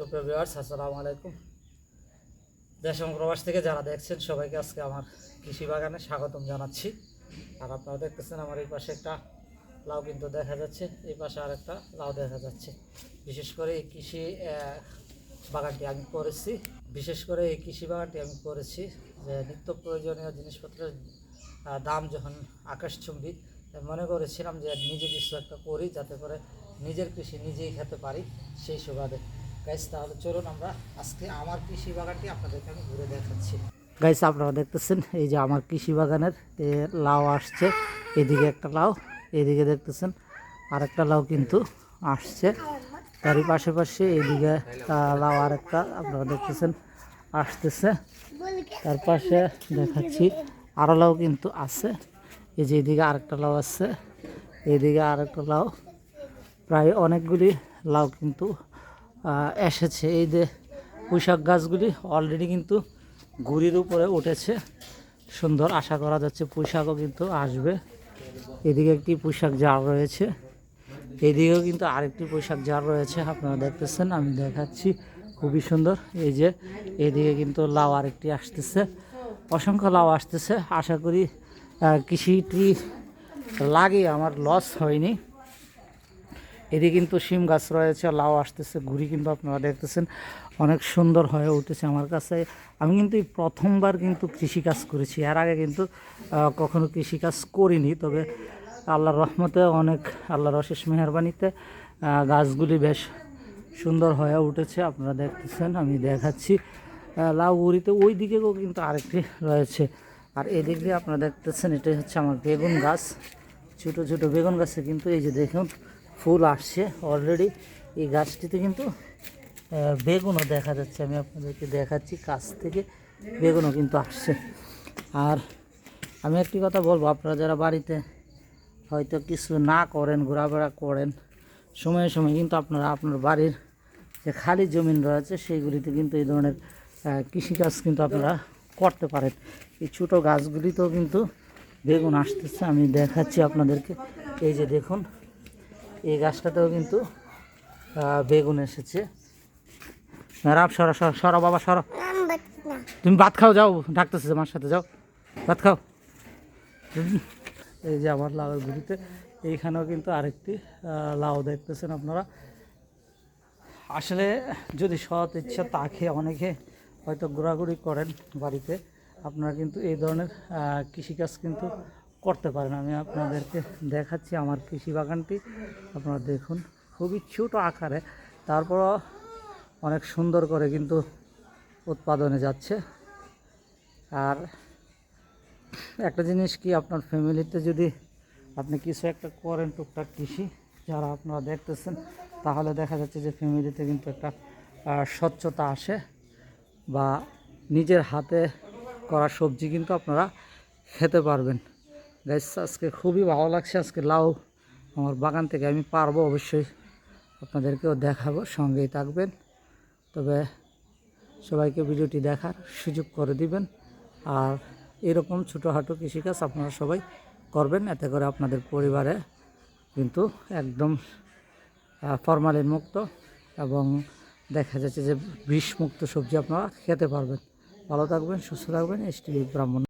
সুপ্রিয় ভিউয়ার্স, আসসালামু আলাইকুম। দেশ প্রবাস থেকে যারা দেখছেন, সবাইকে আজকে আমার কৃষি বাগানে স্বাগতম জানাচ্ছি। আর আপনারা দেখতেছেন আমার এই পাশে একটা লাউ কিন্তু দেখা যাচ্ছে, এই পাশে আর একটা লাউ দেখা যাচ্ছে। বিশেষ করে এই কৃষি বাগানটি আমি করেছি। বিশেষ করে এই কৃষি বাগানটি আমি করেছি যে নিত্য প্রয়োজনীয় জিনিসপত্রের দাম যখন আকাশচুম্বী মনে করেছিলাম যে নিজে কিছু একটা করি, যাতে করে নিজের কৃষি নিজেই খেতে পারি সেই সুবাদে। গাইস তাহলে চলুন আমরা আজকে আমার কৃষি বাগানটি আপনাদেরকে আমি ঘুরে দেখাচ্ছি। গাইস আপনারা দেখতেছেন এই যে আমার কৃষি বাগানের লাউ আসছে। এদিকে একটা লাউ, এদিকে দেখতেছেন আর একটা লাউ কিন্তু আসছে। তারই পাশাপাশি এদিকে লাউ আর একটা আপনারা দেখতেছেন আসতেছে। তার পাশে দেখাচ্ছি আরও লাউ কিন্তু আছে। এই যে এদিকে আরেকটা লাউ আছে। এদিকে আরেকটা লাউ। প্রায় অনেকগুলি লাউ কিন্তু এসেছে। এই যে পুঁইশাক গাছগুলি অলরেডি কিন্তু গুড়ির উপরে উঠেছে। সুন্দর আশা করা যাচ্ছে পুঁইশাকও কিন্তু আসবে। এদিকে একটি পুঁইশাক জার রয়েছে। এদিকেও কিন্তু আরেকটি পোশাক জার রয়েছে, আপনারা দেখতেছেন, আমি দেখাচ্ছি। খুবই সুন্দর। এই যে এদিকে কিন্তু লাউ আরেকটি আসতেছে। অসংখ্য লাউ আসতেছে। আশা করি কৃষিটি লাগে, আমার লস হয়নি। এদিকে কিন্তু শিম গাছ রয়েছে, লাউ আসতেছে ঘুরি কিন্তু আপনারা দেখতেছেন, অনেক সুন্দর হয়ে উঠেছে আমার কাছে। আমি কিন্তু এই প্রথমবার কিন্তু কৃষিকাজ করেছি, এর আগে কিন্তু কখনো কৃষিকাজ করিনি, তবে আল্লাহর রহমতে অনেক, আল্লাহর অশেষ মেহরবানিতে গাছগুলি বেশ সুন্দর হয়ে উঠেছে, আপনারা দেখতেছেন, আমি দেখাচ্ছি। লাউ উড়িতে ওই দিকেও কিন্তু আরেকটি রয়েছে, আর এদিক দিয়ে আপনারা দেখতেছেন, এটাই হচ্ছে আমার বেগুন গাছ, ছোটো ছোটো বেগুন গাছে কিন্তু এই যে দেখুন ফুল আসছে অলরেডি এই গাছটিতে কিন্তু বেগুনও দেখা যাচ্ছে। আমি আপনাদেরকে দেখাচ্ছি কাছ থেকে বেগুনও কিন্তু আসছে। আর আমি একটি কথা বলব, আপনারা যারা বাড়িতে হয়তো কিছু না করেন, ঘোরাফেরা করেন, সময়ে সময়ে কিন্তু আপনারা আপনার বাড়ির যে খালি জমিন রয়েছে, সেইগুলিতে কিন্তু এই ধরনের কৃষিকাজ কিন্তু আপনারা করতে পারেন। এই ছোটো গাছগুলিতেও কিন্তু বেগুন আসতেছে। আমি দেখাচ্ছি আপনাদেরকে। এই যে দেখুন গাছটাতেও কিন্তু বেগুন এসেছে। রাব সরা সরা সরা, বাবা, সরা। তুমি ভাত খাও, যাও, ডাকতেছে আমার সাথে, যাও। ভাত খাও। এই যে আমার লাউয়ের গুড়িতে, এইখানেও কিন্তু আরেকটি লাউ দেখতেছেন আপনারা। আসলে যদি সৎ ইচ্ছা তাকে অনেকে হয়তো ঘোরাঘুরি করেন বাড়িতে, আপনারা কিন্তু এই ধরনের কৃষিকাজ কিন্তু করতে পারেন। আমি আপনাদেরকে দেখাচ্ছি আমার কৃষি বাগানটি। আপনারা দেখুন, খুবই ছোটো আকারে। তারপরও অনেক সুন্দর করে কিন্তু উৎপাদনে যাচ্ছে। আর একটা জিনিস কি, আপনার ফ্যামিলিতে যদি আপনি কিছু একটা করেন টুকটাক কৃষি, যারা আপনারা দেখতেছেন, তাহলে দেখা যাচ্ছে যে ফ্যামিলিতে কিন্তু একটা স্বচ্ছতা আসে বা নিজের হাতে করা সবজি কিন্তু আপনারা খেতে পারবেন। গাইস, আজকে খুবই ভালো লাগছে। আজকে লাউ আমার বাগান থেকে আমি পারব অবশ্যই। আপনাদেরকেও দেখাবো, সঙ্গেই থাকবেন। তবে সবাইকে ভিডিওটি দেখার সুযোগ করে দিবেন। আর এরকম ছোটোখাটো কৃষিকাজ আপনারা সবাই করবেন, এতে করে আপনাদের পরিবারে কিন্তু একদম ফরমালিন মুক্ত এবং দেখা যাচ্ছে যে বিষমুক্ত সবজি আপনারা খেতে পারবেন। ভালো থাকবেন, সুস্থ থাকবেন। এস ব্রাহ্মণ।